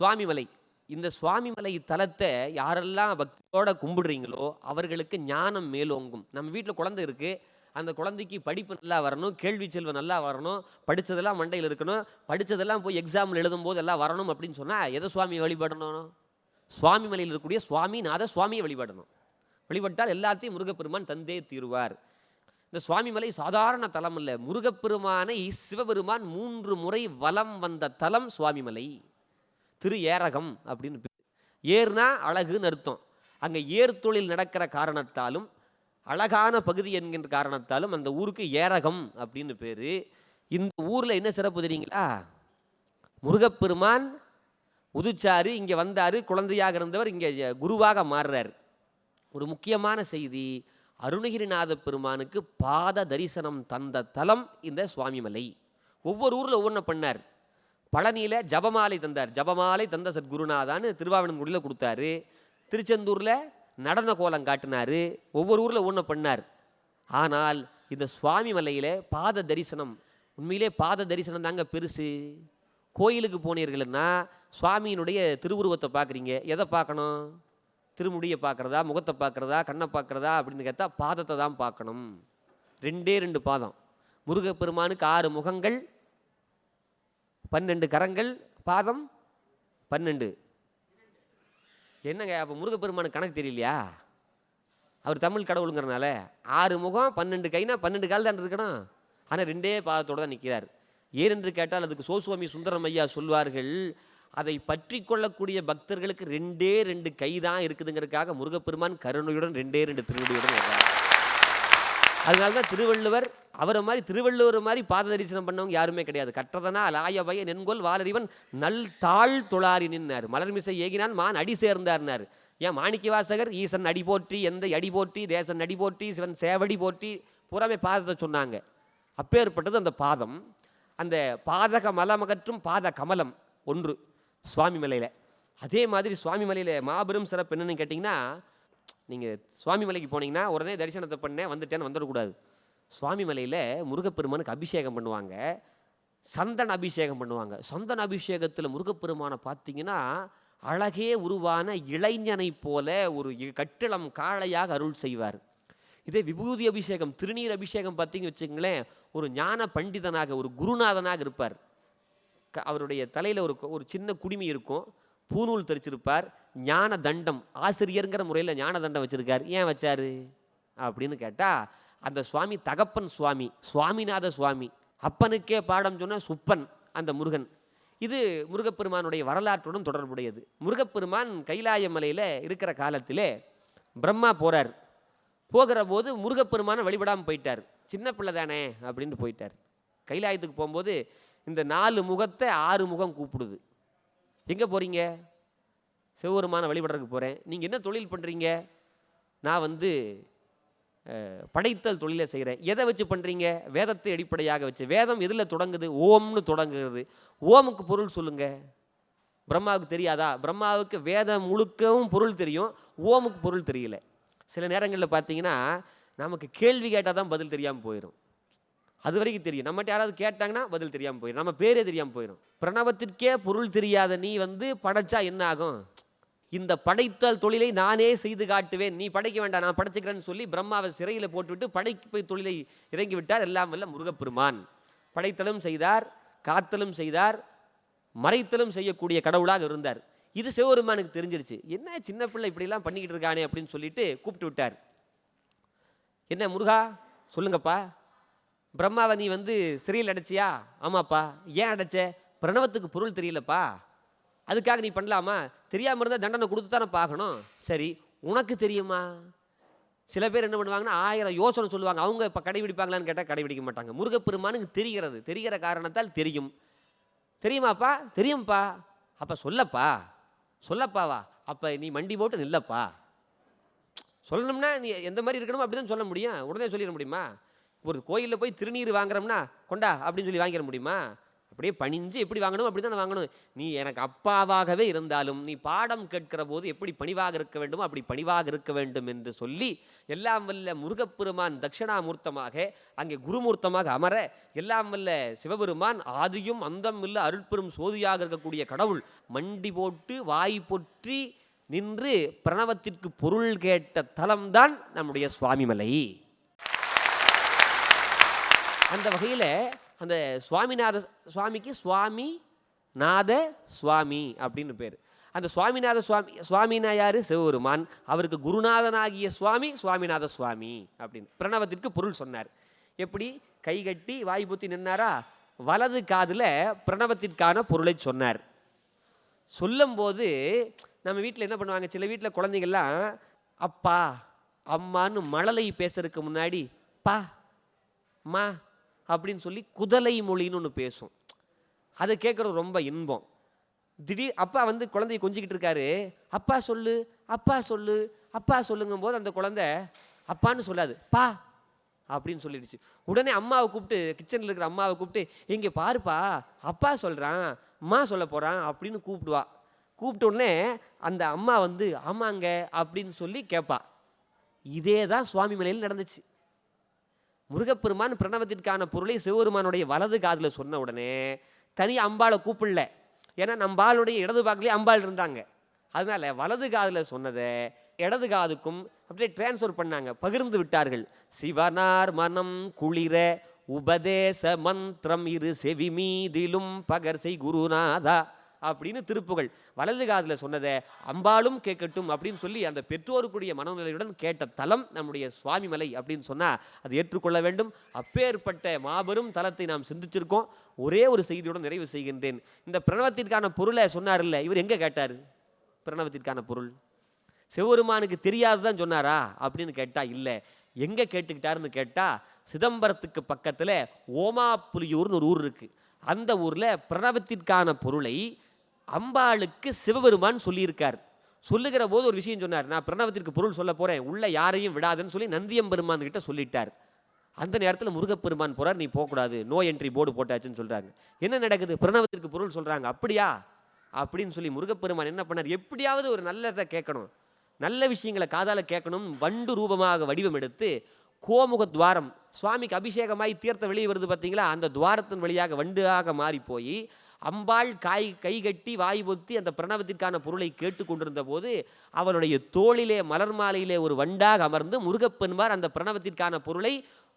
சுவாமிமலை. இந்த சுவாமிமலை தலத்தை யாரெல்லாம் பக்தியோட கும்பிடுறீங்களோ அவர்களுக்கு ஞானம் மேலோங்கும். நம்ம வீட்டில் குழந்தை இருக்குது அந்த குழந்தைக்கு படிப்பு நல்லா வரணும் கேள்வி செல்வம் நல்லா வரணும் படித்ததெல்லாம் மண்டையில் இருக்கணும் படித்ததெல்லாம் போய் எக்ஸாமில் எழுதும்போது எல்லாம் வரணும் அப்படின்னு சொன்னால் எதை சுவாமியை வழிபடணும்? சுவாமி மலையில் இருக்கக்கூடிய சுவாமி நாத சுவாமியை வழிபடணும். வழிபட்டால் எல்லாத்தையும் முருகப்பெருமான் தந்தே தீருவார். இந்த சுவாமிமலை சாதாரண தலம் இல்லை முருகப்பெருமானை சிவபெருமான் மூன்று முறை வலம் வந்த தலம் சுவாமிமலை. திரு ஏரகம் அப்படின்னு பேர். ஏர்னா அழகுன்னு அர்த்தம். அங்கே ஏர் தொழில் நடக்கிற காரணத்தாலும் அழகான பகுதி என்கின்ற காரணத்தாலும் அந்த ஊருக்கு ஏரகம் அப்படின்னு பேர். இந்த ஊரில் என்ன சிறப்பு தெரியுங்களா? முருகப்பெருமான் உதுச்சாரு இங்கே வந்தார் குழந்தையாக இருந்தவர் இங்கே குருவாக மாறுறார். ஒரு முக்கியமான செய்தி அருணகிரிநாத பெருமானுக்கு பாத தரிசனம் தந்த தலம் இந்த சுவாமிமலை. ஒவ்வொரு ஊரில் ஒவ்வொன்றும் பண்ணார். பழனியில் ஜபமாலை தந்தார். ஜபமாலை தந்த சத்குருநாதான்னு திருவாவணங்குடியில் கொடுத்தாரு. திருச்செந்தூரில் நடன கோலம் காட்டினார். ஒவ்வொரு ஊரில் ஒன்று பண்ணார். ஆனால் இந்த சுவாமி மலையில் பாத தரிசனம் உண்மையிலே பாத தரிசனம் தாங்க பெருசு. கோயிலுக்கு போனீர்கள்னா சுவாமியினுடைய திருவுருவத்தை பார்க்குறீங்க. எதை பார்க்கணும்? திருமுடியை பார்க்குறதா முகத்தை பார்க்குறதா கண்ணை பார்க்குறதா அப்படின்னு கேட்டால் பாதத்தை தான் பார்க்கணும். ரெண்டே ரெண்டு பாதம். முருகப்பெருமானுக்கு ஆறு முகங்கள் பன்னெண்டு கரங்கள் பாதம் பன்னெண்டு. என்னங்க அப்போ முருகப்பெருமானுக்கு கணக்கு தெரியலையா? அவர் தமிழ் கடவுளுங்கிறனால ஆறு முகம் பன்னெண்டு கைனா பன்னெண்டு கால் தான் இருக்கணும். ஆனால் ரெண்டே பாதத்தோடு தான் நிற்கிறார் ஏனென்று கேட்டால் அதுக்கு சோசுவாமி சுந்தரம் ஐயா சொல்வார்கள் அதை பற்றி கொள்ளக்கூடிய பக்தர்களுக்கு ரெண்டே ரெண்டு கை தான் இருக்குதுங்கிறதுக்காக முருகப்பெருமான் கருணையுடன் ரெண்டே ரெண்டு திருவடியுடன் வர்றார். அதனால தான் திருவள்ளுவர் அவரை மாதிரி திருவள்ளுவர் மாதிரி பாத தரிசனம் பண்ணவங்க யாருமே கிடையாது. கற்றதனா லாய பய நென்கொல் வாலறிவன் நல் தாழ் தொழாரி நின்னார். மலர்மிசை ஏகினான் மான் அடி சேர்ந்தார்னார். ஏன் மாணிக்க வாசகர் ஈசன் அடி போற்றி எந்த அடி போற்றி தேசன் அடி போற்றி சிவன் சேவடி போற்றி பூராமே பாதத்தை சொன்னாங்க. அப்பேற்பட்டது அந்த பாதம். அந்த பாதக மலமகற்றும் பாத கமலம் ஒன்று சுவாமி மலையில் அதே மாதிரி சுவாமி மலையில் மாபெரும் சிறப்பு என்னன்னு கேட்டிங்கன்னா நீங்கள் சுவாமி மலைக்கு போனீங்கன்னா உடனே தரிசனத்தை பண்ணேன் வந்துட்டேன்னு வந்துடக்கூடாது. சுவாமி மலையில் முருகப்பெருமானுக்கு அபிஷேகம் பண்ணுவாங்க. சந்தன அபிஷேகம் பண்ணுவாங்க. சந்தன அபிஷேகத்தில் முருகப்பெருமானை பார்த்தீங்கன்னா அழகே உருவான இளைஞனை போல ஒரு இ- கட்டிளம் காளையாக அருள் செய்வார். இதே விபூதி அபிஷேகம் திருநீர் அபிஷேகம் பார்த்தீங்க வச்சுங்களேன் ஒரு ஞான பண்டிதனாக ஒரு குருநாதனாக இருப்பார். க- அவருடைய தலையில் ஒரு ஒரு சின்ன குடுமி இருக்கும். பூநூல் தரிச்சிருப்பார். ஞான தண்டம். ஆசிரியருங்கிற முறையில் ஞான தண்டம் வச்சுருக்கார். ஏன் வச்சாரு? அப்படின்னு கேட்டால் அந்த சுவாமி தகப்பன் சுவாமி சுவாமிநாத சுவாமி அப்பனுக்கே பாடம் சொன்ன சுப்பன் அந்த முருகன். இது முருகப்பெருமானுடைய வரலாற்றுடன் தொடர்புடையது. முருகப்பெருமான் கைலாய மலையில் இருக்கிற காலத்திலே பிரம்மா போகிறார் போகிற போது முருகப்பெருமானை வழிபடாமல் போயிட்டார். சின்ன பிள்ளை தானே அப்படின்ட்டு போயிட்டார். கைலாயத்துக்கு போகும்போது இந்த நாலு முகத்தை ஆறு முகம் கூப்பிடுது. எங்கே போகிறீங்க சிவபெருமானை வழிபடுறதுக்கு போகிறேன் நீங்கள் என்ன தொழில் பண்ணுறீங்க நான் வந்து படைத்தல் தொழிலை செய்கிறேன் எதை வச்சு பண்ணுறீங்க வேதத்தை அடிப்படையாக வச்சு. வேதம் எதில் தொடங்குது? ஓம்னு தொடங்குகிறது. ஓமுக்கு பொருள் சொல்லுங்க. பிரம்மாவுக்கு தெரியாதா? பிரம்மாவுக்கு வேதம் முழுக்கவும் பொருள் தெரியும். ஓமுக்கு பொருள் தெரியல. சில நேரங்களில் பார்த்தீங்கன்னா நமக்கு கேள்வி கேட்டால் தான் பதில் தெரியாமல் போயிடும் அது வரைக்கும் தெரியும். நம்மகிட்ட யாராவது கேட்டாங்கன்னா பதில் தெரியாமல் போயிடும் நம்ம பேரே தெரியாமல் போயிடும் பிரணவத்திற்கே பொருள் தெரியாத நீ வந்து படைச்சா என்ன ஆகும்? இந்த படைத்தல் தொழிலை நானே செய்து காட்டுவேன். நீ படைக்க வேண்டாம் நான் படைச்சுக்கிறேன்னு சொல்லி பிரம்மாவை சிறையில் போட்டுவிட்டு படைப்பு தொழிலை இறங்கி விட்டார். எல்லாம் வல்ல முருகப்பெருமான். படைத்தலும் செய்தார் காத்தலும் செய்தார் மறைத்தலும் செய்யக்கூடிய கடவுளாக இருந்தார். இது சிவபெருமானுக்கு தெரிஞ்சிருச்சு. என்ன சின்ன பிள்ளை இப்படிலாம் பண்ணிக்கிட்டு இருக்கானே அப்படின்னு சொல்லிட்டு கூப்பிட்டு விட்டார். என்ன முருகா? சொல்லுங்கப்பா. பிரம்மாவை நீ வந்து சிறையில் அடைச்சியா? ஆமாப்பா. ஏன் அடைச்ச? பிரணவத்துக்கு பொருள் தெரியலப்பா. அதுக்காக நீ பண்ணலாமா? தெரியாமல் இருந்தால் தண்டனை கொடுத்து தானே பார்க்கணும். சரி உனக்கு தெரியுமா? சில பேர் என்ன பண்ணுவாங்கன்னா ஆயிரம் யோசனை சொல்லுவாங்க. அவங்க இப்போ கடைபிடிப்பாங்களான்னு கேட்டால் கடைபிடிக்க மாட்டாங்க. முருகப்பெருமானுக்கு தெரிகிறது. தெரிகிற காரணத்தால் தெரியும். தெரியுமாப்பா? தெரியும்ப்பா அப்போ சொல்லப்பா. சொல்லப்பாவா அப்போ நீ மண்டி போட்டு நில்லப்பா. சொல்லணும்னா நீ எந்த மாதிரி இருக்கணுமோ அப்படி தான் சொல்ல முடியும். உடனே சொல்லிட முடியுமா? ஒரு கோயிலில் போய் திருநீர் வாங்குறோம்னா கொண்டா அப்படின்னு சொல்லி வாங்கிட முடியுமா? அப்படியே பணிஞ்சு எப்படி வாங்கணும்? அப்படி தான் வாங்கணும். நீ எனக்கு அப்பாவாகவே இருந்தாலும் நீ பாடம் கேட்கிற போது எப்படி பணிவாக இருக்க வேண்டுமோ அப்படி பணிவாக இருக்க வேண்டும் என்று சொல்லி எல்லாம் வல்ல முருகப்பெருமான் தட்சிணாமூர்த்தமாக அங்கே குருமூர்த்தமாக அமர எல்லாம் வல்ல சிவபெருமான் ஆதியும் அந்தம் இல்லை அருட்பெரும் சோதியாக இருக்கக்கூடிய கடவுள் மண்டி போட்டு வாய் பொற்றி நின்று பிரணவத்திற்கு பொருள் கேட்ட தலம்தான் நம்முடைய சுவாமிமலை. அந்த வகையில் அந்த சுவாமிநாத சுவாமிக்கு சுவாமி நாத சுவாமி அப்படின்னு பேர். அந்த சுவாமிநாத சுவாமி சுவாமினா யார்? சிவபெருமான். அவருக்கு குருநாதனாகிய சுவாமி சுவாமிநாத சுவாமி அப்படின்னு. பிரணவத்திற்கு பொருள் சொன்னார். எப்படி? கை கட்டி வாய் பூத்தி நின்னாரா? வலது காதில் பிரணவத்திற்கான பொருளை சொன்னார். சொல்லும்போது நம்ம வீட்டில் என்ன பண்ணுவாங்க? சில வீட்டில் குழந்தைங்கள்லாம் அப்பா அம்மான்னு மழலை பேசுறதுக்கு முன்னாடி பா மா அப்படின்னு சொல்லி குதலை மொழின்னு ஒன்று பேசும். அதை கேட்குறது ரொம்ப இன்பம். திடீர் அப்பா வந்து குழந்தைய கொஞ்சிக்கிட்டு இருக்காரு. அப்பா சொல்லு அப்பா சொல்லு அப்பா சொல்லுங்கும் போது அந்த குழந்தை அப்பான்னு சொல்லாது. பா அப்படின்னு சொல்லிடுச்சு. உடனே அம்மாவை கூப்பிட்டு கிச்சனில் இருக்கிற அம்மாவை கூப்பிட்டு இங்கே பாருப்பா அப்பா சொல்கிறான் அம்மா சொல்ல போகிறான் அப்படின்னு கூப்பிடுவா. கூப்பிட்ட உடனே அந்த அம்மா வந்து ஆமாங்க அப்படின்னு சொல்லி கேட்பா இதே தான் சுவாமி மலையில் நடந்துச்சு. முருகப்பெருமான் பிரணவத்திற்கான பொருளை சிவபெருமானுடைய வலது காதில் சொன்ன உடனே தனி அம்பாளை கூப்பிடல. ஏன்னா நம்பாளுடைய இடது பாக்கிலே அம்பாள் இருந்தாங்க. அதனால வலது காதில் சொன்னதை இடது காதுக்கும் அப்படியே டிரான்ஸ்ஃபர் பண்ணாங்க. பகிர்ந்து விட்டார்கள். சிவனார் மனம் குளிர உபதேச மந்திரம் இரு செவி மீதிலும் பகர்சை குருநாதா. அப்படின்னு திருப்புகள். வலது காதில் சொன்னதை அம்பாளும் கேட்கட்டும் அப்படின்னு சொல்லி அந்த பெற்றோருக்குரிய மனநிலையுடன் கேட்ட தலம் நம்முடைய சுவாமிமலை அப்படின்னு சொன்னால் அது ஏற்றுக்கொள்ள வேண்டும். அப்பேற்பட்ட மாபெரும் தலத்தை நாம் சிந்திச்சிருக்கோம். ஒரே ஒரு செய்தியுடன் நிறைவு செய்கின்றேன். இந்த பிரணவத்திற்கான பொருளை சொன்னார்ல இவர் எங்கே கேட்டார்? பிரணவத்திற்கான பொருள். சிவபெருமானுக்கு தெரியாதுதான் சொன்னாரா? அப்படின்னு கேட்டால் இல்லை. எங்கே கேட்டுக்கிட்டாருன்னு கேட்டால் சிதம்பரத்துக்கு பக்கத்தில் ஓமாப்புலியூர்னு ஒரு ஊர் இருக்குது அந்த ஊரில் பிரணவத்திற்கான பொருளை அம்பாளுக்கு சிவபெருமான் சொல்லியிருக்கார். சொல்லுகிற போது ஒரு விஷயம் சொன்னார். நான் பிரணவத்திற்கு பொருள் சொல்ல போகிறேன் உள்ளே யாரையும் விடாதுன்னு சொல்லி நந்தியம்பெருமான் கிட்ட சொல்லிட்டார். அந்த நேரத்தில் முருகப்பெருமான் போகிறார் நீ போகக்கூடாது. நோ என்ட்ரி போர்டு போட்டாச்சுன்னு சொல்கிறாங்க என்ன நடக்குது? பிரணவத்திற்கு பொருள் சொல்கிறாங்க அப்படியா? அப்படின்னு சொல்லி முருகப்பெருமான் என்ன பண்ணார்? எப்படியாவது ஒரு நல்லதை கேட்கணும். நல்ல விஷயங்களை காதால் கேட்கணும். வண்டு ரூபமாக வடிவம் எடுத்து கோமுக துவாரம் சுவாமிக்கு அபிஷேகமாய் தீர்த்த வெளியே வருது பார்த்தீங்களா அந்த துவாரத்தின் வழியாக வண்டாக மாறி போய் அம்பாள் காய் கை கட்டி வாய் பொத்தி அந்த பிரணவத்திற்கான பொருளை கேட்டு கொண்டிருந்த போது அவளுடைய தோளிலே மலர் மாலையிலே ஒரு வண்டாக அமர்ந்து முருகப்பெருமார் அந்த பிரணவத்திற்கான பொருளை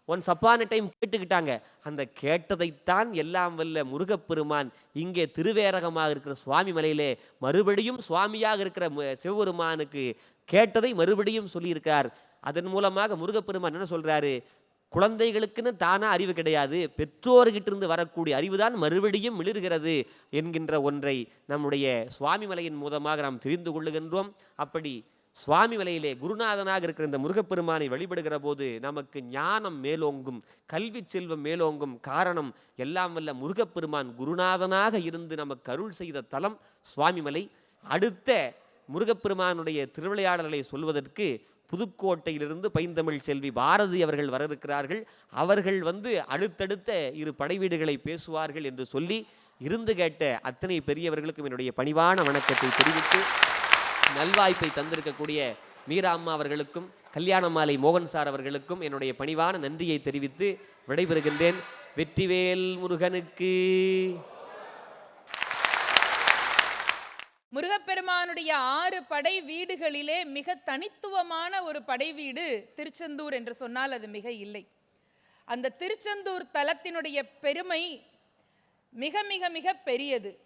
ஒன்ஸ் அப்பான டைம் கேட்டுக்கிட்டாங்க. அந்த கேட்டதைத்தான் எல்லாம் வல்ல முருகப்பெருமான் இங்கே திருவேரகமாக இருக்கிற சுவாமி மலையிலே மறுபடியும் சுவாமியாக இருக்கிற சிவபெருமானுக்கு கேட்டதை மறுபடியும் சொல்லியிருக்கார். அதன் மூலமாக முருகப்பெருமான் என்ன சொல்கிறாரு குழந்தைகளுக்குன்னு தானா அறிவு கிடையாது. பெற்றோர்கிட்டிருந்து வரக்கூடிய வரக்கூடிய அறிவுதான் மறுபடியும் மிளிர்கிறது என்கின்ற ஒன்றை நம்முடைய சுவாமி மலையின் மூலமாக நாம் தெரிந்து கொள்ளுகின்றோம். அப்படி சுவாமி மலையிலே குருநாதனாக இருக்கிற இந்த முருகப்பெருமானை வழிபடுகிற போது நமக்கு ஞானம் மேலோங்கும் கல்வி செல்வம் மேலோங்கும் காரணம் எல்லாம் வல்ல முருகப்பெருமான் குருநாதனாக இருந்து நமக்கு அருள் செய்த தலம் சுவாமிமலை அடுத்த முருகப்பெருமானுடைய திருவிளையாடலை சொல்வதற்கு புதுக்கோட்டையிலிருந்து பைந்தமிழ் செல்வி பாரதி அவர்கள் வர இருக்கிறார்கள் அவர்கள் வந்து அடுத்தடுத்த இரு படைவீடுகளை பேசுவார்கள் என்று சொல்லி இருந்து கேட்ட அத்தனை பெரியவர்களுக்கும் என்னுடைய பணிவான வணக்கத்தை தெரிவித்து நல்வாய்ப்பை தந்திருக்கக்கூடிய மீரா அம்மா அவர்களுக்கும் கல்யாண மாலை மோகன் சார் அவர்களுக்கும் என்னுடைய பணிவான நன்றியை தெரிவித்து விடைபெறுகின்றேன். வெற்றிவேல் முருகனுக்கு. முருகப்பெருமானுடைய ஆறு படை வீடுகளிலே மிக தனித்துவமான ஒரு படை வீடு திருச்செந்தூர் என்று சொன்னால் அது மிக இல்லை. அந்த திருச்செந்தூர் தலத்தினுடைய பெருமை மிக மிக மிக பெரியது.